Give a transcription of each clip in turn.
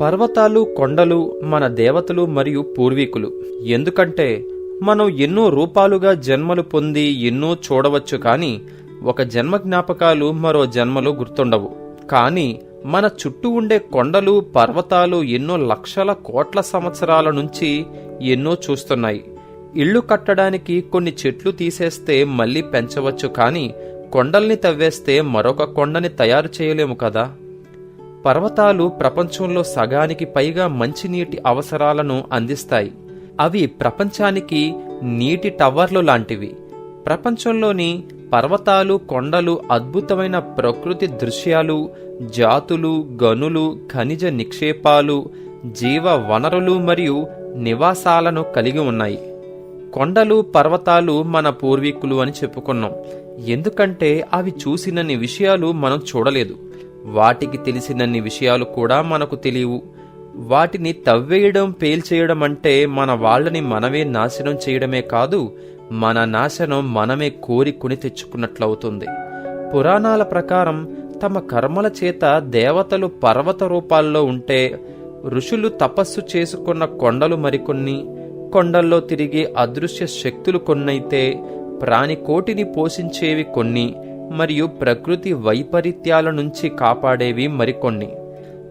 పర్వతాలు కొండలు మన దేవతలు మరియు పూర్వీకులు. ఎందుకంటే మనం ఎన్నో రూపాలుగా జన్మలు పొంది ఎన్నో చూడవచ్చు కానీ ఒక జన్మ జ్ఞాపకాలు మరో జన్మలు గుర్తుండవు. కానీ మన చుట్టూ ఉండే కొండలు పర్వతాలు ఎన్నో లక్షల కోట్ల సంవత్సరాల నుంచి ఎన్నో చూస్తున్నాయి. ఇళ్ళు కట్టడానికి కొన్ని చెట్లు తీసేస్తే మళ్ళీ పెంచవచ్చు కానీ కొండల్ని తవ్వేస్తే మరొక కొండని తయారు చేయలేము కదా? పర్వతాలు ప్రపంచంలో సగానికి పైగా మంచినీటి అవసరాలను అందిస్తాయి. అవి ప్రపంచానికి నీటి టవర్లు లాంటివి. ప్రపంచంలోని పర్వతాలు కొండలు అద్భుతమైన ప్రకృతి దృశ్యాలు జాతులు గనులు ఖనిజ నిక్షేపాలు జీవ వనరులు మరియు నివాసాలను కలిగి ఉన్నాయి. కొండలు పర్వతాలు మన పూర్వీకులు అని చెప్పుకున్నాం. ఎందుకంటే అవి చూసినన్ని విషయాలు మనం చూడలేదు. వాటికి తెలిసినన్ని విషయాలు కూడా మనకు తెలియవు. వాటిని తవ్వేయడం పేల్చేయడం అంటే మన వాళ్ళని మనమే నాశనం చేయడమే కాదు మన నాశనం మనమే కోరికొని తెచ్చుకున్నట్లవుతుంది. పురాణాల ప్రకారం తమ కర్మల చేత దేవతలు పర్వత రూపాల్లో ఉంటే ఋషులు తపస్సు చేసుకున్న కొండలు మరికొన్ని కొండల్లో తిరిగే అదృశ్య శక్తులు కొన్నైతే ప్రాణికోటిని పోషించేవి కొన్ని మరియు ప్రకృతి వైపరీత్యాల నుంచి కాపాడేవి మరికొన్ని.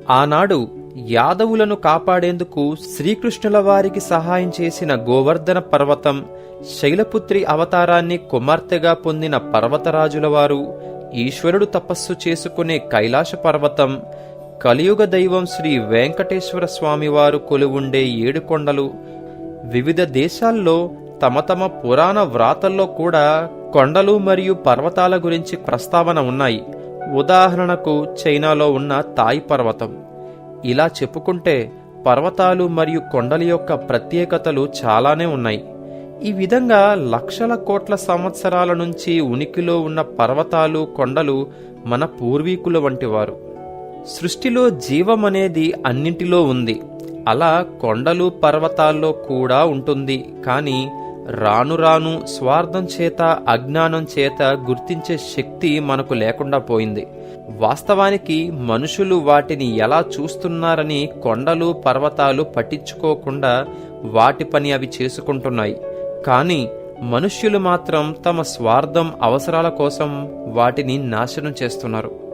ఆనాడు యాదవులను కాపాడేందుకు శ్రీకృష్ణుల వారికి సహాయం చేసిన గోవర్ధన పర్వతం శైలపుత్రి అవతారాన్ని కుమార్తెగా పొందిన పర్వతరాజుల వారు ఈశ్వరుడు తపస్సు చేసుకునే కైలాస పర్వతం కలియుగ దైవం శ్రీ వెంకటేశ్వర స్వామివారు కొలువుండే ఏడు కొండలు వివిధ దేశాల్లో తమ తమ పురాణ వ్రాతల్లో కూడా కొండలు మరియు పర్వతాల గురించి ప్రస్తావన ఉన్నాయి. ఉదాహరణకు చైనాలో ఉన్న తాయి పర్వతం. ఇలా చెప్పుకుంటే పర్వతాలు మరియు కొండల యొక్క ప్రత్యేకతలు చాలానే ఉన్నాయి. ఈ విధంగా లక్షల కోట్ల సంవత్సరాల నుంచి ఉనికిలో ఉన్న పర్వతాలు కొండలు మన పూర్వీకుల వంటివారు. సృష్టిలో జీవం అనేది అన్నింటిలో ఉంది. అలా కొండలు పర్వతాల్లో కూడా ఉంటుంది. కానీ రాను రాను స్వార్థం చేత అజ్ఞానం చేత గుర్తించే శక్తి మనకు లేకుండా పోయింది. వాస్తవానికి మనుషులు వాటిని ఎలా చూస్తున్నారని కొండలు పర్వతాలు పట్టించుకోకుండా వాటి పని అవి చేసుకుంటున్నాయి. కానీ మనుష్యులు మాత్రం తమ స్వార్థం అవసరాల కోసం వాటిని నాశనం చేస్తున్నారు.